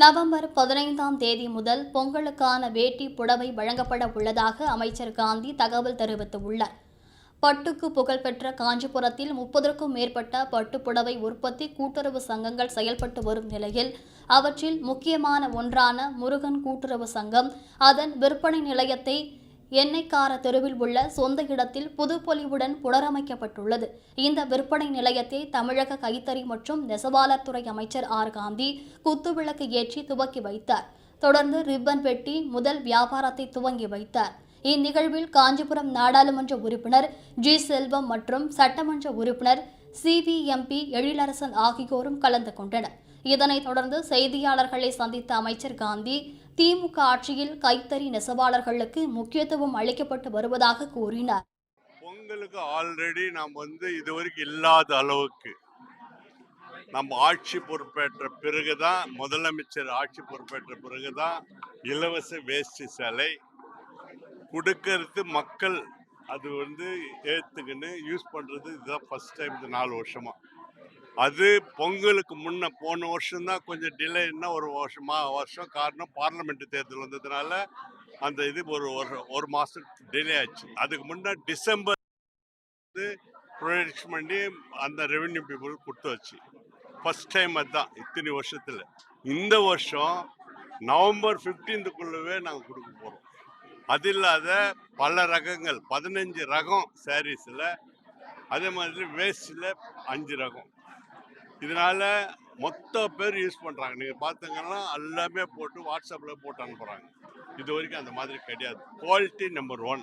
November பதினைந்தாம் தேதி முதல் பொங்கலுக்கான வேட்டி புடவை வழங்கப்பட உள்ளதாக அமைச்சர் காந்தி தகவல் தெரிவித்துள்ளார். பட்டுக்கு புகழ்பெற்ற காஞ்சிபுரத்தில் முப்பதற்கும் மேற்பட்ட பட்டு புடவை உற்பத்தி கூட்டுறவு சங்கங்கள் செயல்பட்டு வரும் நிலையில் அவற்றில் முக்கியமான ஒன்றான முருகன் கூட்டுறவு சங்கம் அதன் விற்பனை நிலையத்தை எண்ணெய்க்கார தெருவில் உள்ள சொந்த இடத்தில் புதுப்பொலிவுடன் புனரமைக்கப்பட்டுள்ளது. இந்த விற்பனை நிலையத்தை தமிழக கைத்தறி மற்றும் நெசவாளர் துறை அமைச்சர் ஆர். காந்தி குத்துவிளக்கு ஏற்றி துவக்கி வைத்தார். தொடர்ந்து ரிப்பன் வெட்டி முதல் வியாபாரத்தை துவங்கி வைத்தார். இந்நிகழ்வில் காஞ்சிபுரம் நாடாளுமன்ற உறுப்பினர் ஜி. செல்வம் மற்றும் சட்டமன்ற உறுப்பினர் சிவிஎம்பி எழிலரசன் ஆகியோரும் கலந்து கொண்டனர். இதனைத் தொடர்ந்து செய்தியாளர்களை சந்தித்த அமைச்சர் காந்தி திமுக ஆட்சியில் கைத்தறி நெசவாளர்களுக்கு முக்கியத்துவம் அளிக்கப்பட்டு வருவதாக கூறினார். பொங்கலுக்கு ஆல்ரெடி நாம் வந்து இதுவரைக்கும் இல்லாத அளவுக்கு நம்ம ஆட்சி பொறுப்பேற்ற பிறகுதான் முதலமைச்சர் ஆட்சி பொறுப்பேற்ற பிறகுதான் இலவச வேஷ்டி சேலை கொடுக்கறது மக்கள் அது வந்து ஏற்றுக்குன்னு யூஸ் பண்ணுறது இதுதான் ஃபஸ்ட் டைம் இந்த நாலு வருஷமாக அது பொங்கலுக்கு முன்ன போன வருஷம்தான் கொஞ்சம் டிலேன்னா ஒரு வருஷமா வருஷம் காரணம் பார்லமெண்ட் தேர்தல் வந்ததுனால அந்த இது ஒரு ஒரு ஒரு மாதம் டிலே ஆச்சு. அதுக்கு முன்னே டிசம்பர் வந்து ப்ரொடக்ஷன் பண்ணி அந்த ரெவென்யூ பீப்புள் கொடுத்து வச்சு. ஃபஸ்ட் டைம் அதுதான் இத்தனை வருஷத்தில். இந்த வருஷம் நவம்பர் ஃபிஃப்டீன்த்துக்குள்ளவே நாங்கள் கொடுக்க போகிறோம் அது இல்லாத பல ரகங்கள் பதினஞ்சு ரகம் சாரீஸில் அதே மாதிரி வேஸ்டில் அஞ்சு ரகம். இதனால மொத்த பேர் யூஸ் பண்ணுறாங்க நீங்கள் பார்த்தீங்கன்னா எல்லாமே போட்டு வாட்ஸ்அப்பில் போட்டு அனுப்புகிறாங்க இது வரைக்கும் அந்த மாதிரி கிடையாது. Quality number one